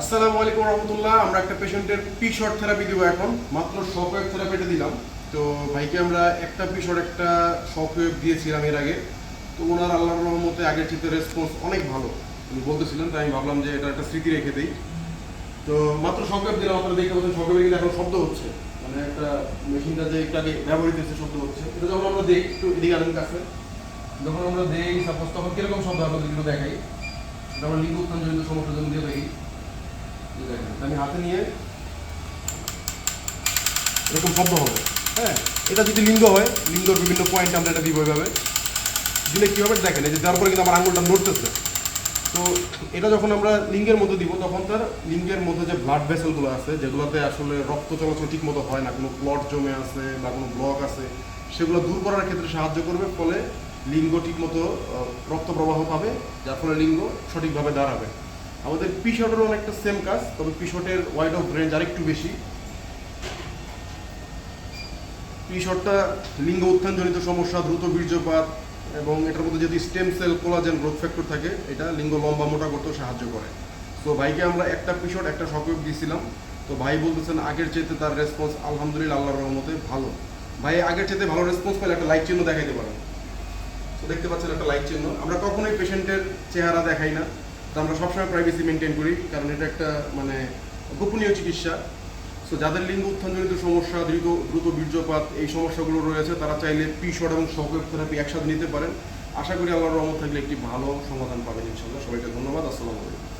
আসসালামু আলাইকুম রহমতুল্লাহ, আমরা একটা পেশেন্টের পি শর্ট থেরাপি দিব এখন। মাত্র শক ওয়েভ থেরাপিটা দিলাম। তো ভাইকে আমরা একটা পি শর্ট একটা শক ওয়েভ দিয়েছিলাম এর আগে। তো ওনার আল্লাহর রহমতে আগের চিত্রের রেসপন্স অনেক ভালো। উনি বলতেছিলেন তাই আমি ভাবলাম যে এটা একটা স্মৃতি রেখে দিই। তো মাত্র শক ওয়েভ দিলাম, আপনারা দেখতে পাচ্ছেন শকওয়েভে কিন্তু এখন শব্দ হচ্ছে। মানে একটা মেশিনটা যে একটু ব্যবহৃত হচ্ছে, শব্দ হচ্ছে। এটা যখন আমরা দিই, একটু এদিকে আনেন কাছে। যখন আমরা দেই সাপোজ তখন কীরকম শব্দ আপনাদের দেখাই। এটা আমরা লিঙ্গ উত্থানজনিত সমস্যার জন্য দিয়ে থাকি। হাতে নিয়ে এরকম শব্দ হবে। হ্যাঁ এটা যদি লিঙ্গ হয়, লিঙ্গর বিভিন্ন পয়েন্ট আমরা এটা দিব এইভাবে দিলে কী হবে? দেখেন, এই যে দেওয়ার পরে কিন্তু আমার আঙুলটা নড়তেছে। তো এটা যখন আমরা লিঙ্গের মধ্যে দিব, তখন তার লিঙ্গের মধ্যে যে ব্লাড ভেসেলগুলো আছে, যেগুলোতে আসলে রক্ত চলাচল ঠিক মতো হয় না, কোনো ক্লট জমে আছে বা কোনো ব্লক আছে, সেগুলো দূর করার ক্ষেত্রে সাহায্য করবে, ফলে লিঙ্গ ঠিক মতো রক্ত প্রবাহ পাবে, যার ফলে লিঙ্গ সঠিকভাবে দাঁড়াবে। আমাদের পিশটেরও অনেকটা সেম কাজ, তবে পিশটের ওয়াইড অফ রেঞ্জ আরেকটু বেশি। পিশটটা লিঙ্গ উত্থানজনিত সমস্যা, দ্রুত বীর্যপাত এবং এটার মধ্যে যদি stem cell collagen growth factor থাকে, এটা লিঙ্গ লম্বা মোটা করতেও সাহায্য করে। তো ভাইকে আমরা একটা পিশট, একটা সকোপ দিয়েছিলাম। তো ভাই বলতেছেন, আগের চাইতে তার রেসপন্স আলহামদুলিল্লাহ আল্লাহর রহমতে ভালো। ভাই, আগের চাইতে ভালো রেসপন্স পেলে একটা লাইক চিহ্ন দেখাইতে পারেন। তো দেখতে পাচ্ছেন একটা লাইক চিহ্ন। আমরা কখনোই পেশেন্টের চেহারা দেখাই না। তো আমরা সবসময় প্রাইভেসি মেনটেন করি, কারণ এটা একটা মানে গোপনীয় চিকিৎসা। সো যাদের লিঙ্গ উত্থানজনিত সমস্যা, দ্রুত দ্রুত বীর্যপাত, এই সমস্যাগুলো রয়েছে, তারা চাইলে পিশট এবং শকের থেরাপি একসাথে নিতে পারেন। আশা করি আমার রহমত থাকলে একটি ভালো সমাধান পাবেন ইনশাল্লাহ সবাইকে ধন্যবাদ। আসসালামু আলাইকুম।